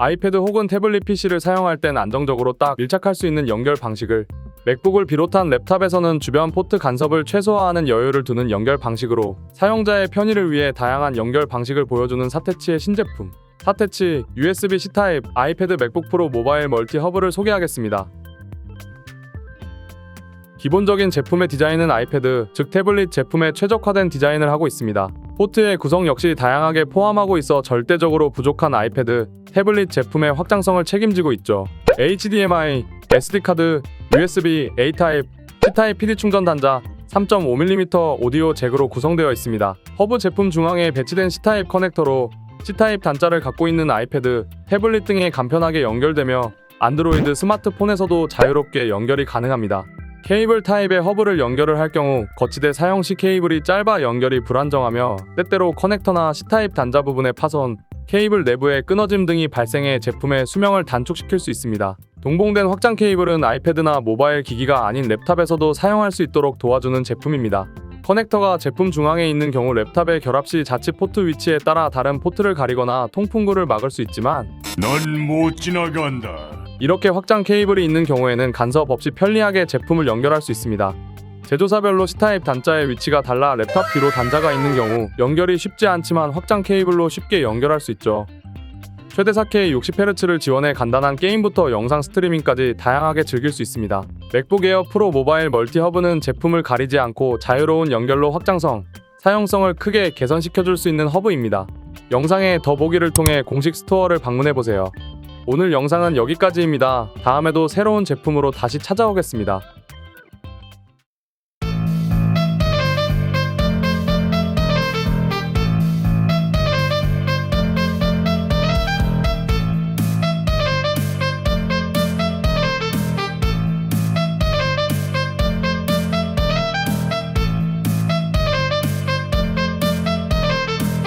아이패드 혹은 태블릿 PC를 사용할 땐 안정적으로 딱 밀착할 수 있는 연결 방식을 맥북을 비롯한 랩탑에서는 주변 포트 간섭을 최소화하는 여유를 두는 연결 방식으로 사용자의 편의를 위해 다양한 연결 방식을 보여주는 사테치의 신제품 사테치 USB-C 타입 아이패드 맥북 프로 모바일 멀티 허브를 소개하겠습니다. 기본적인 제품의 디자인은 아이패드, 즉 태블릿 제품에 최적화된 디자인을 하고 있습니다. 포트의 구성 역시 다양하게 포함하고 있어 절대적으로 부족한 아이패드, 태블릿 제품의 확장성을 책임지고 있죠. HDMI, SD카드, USB, A 타입, C타입 PD 충전 단자, 3.5mm 오디오 잭으로 구성되어 있습니다. 허브 제품 중앙에 배치된 C타입 커넥터로 C타입 단자를 갖고 있는 아이패드, 태블릿 등에 간편하게 연결되며 안드로이드 스마트폰에서도 자유롭게 연결이 가능합니다. 케이블 타입의 허브를 연결을 할 경우 거치대 사용 시 케이블이 짧아 연결이 불안정하며 때때로 커넥터나 C타입 단자 부분의 파손, 케이블 내부의 끊어짐 등이 발생해 제품의 수명을 단축시킬 수 있습니다. 동봉된 확장 케이블은 아이패드나 모바일 기기가 아닌 랩탑에서도 사용할 수 있도록 도와주는 제품입니다. 커넥터가 제품 중앙에 있는 경우 랩탑의 결합 시 자칫 포트 위치에 따라 다른 포트를 가리거나 통풍구를 막을 수 있지만 넌 못 지나간다. 이렇게 확장 케이블이 있는 경우에는 간섭 없이 편리하게 제품을 연결할 수 있습니다. 제조사별로 C타입 단자의 위치가 달라 랩탑 뒤로 단자가 있는 경우 연결이 쉽지 않지만 확장 케이블로 쉽게 연결할 수 있죠. 최대 4K 60Hz를 지원해 간단한 게임부터 영상 스트리밍까지 다양하게 즐길 수 있습니다. 맥북 에어 프로 모바일 멀티 허브는 제품을 가리지 않고 자유로운 연결로 확장성, 사용성을 크게 개선시켜줄 수 있는 허브입니다. 영상의 더보기를 통해 공식 스토어를 방문해보세요. 오늘 영상은 여기까지입니다. 다음에도 새로운 제품으로 다시 찾아오겠습니다.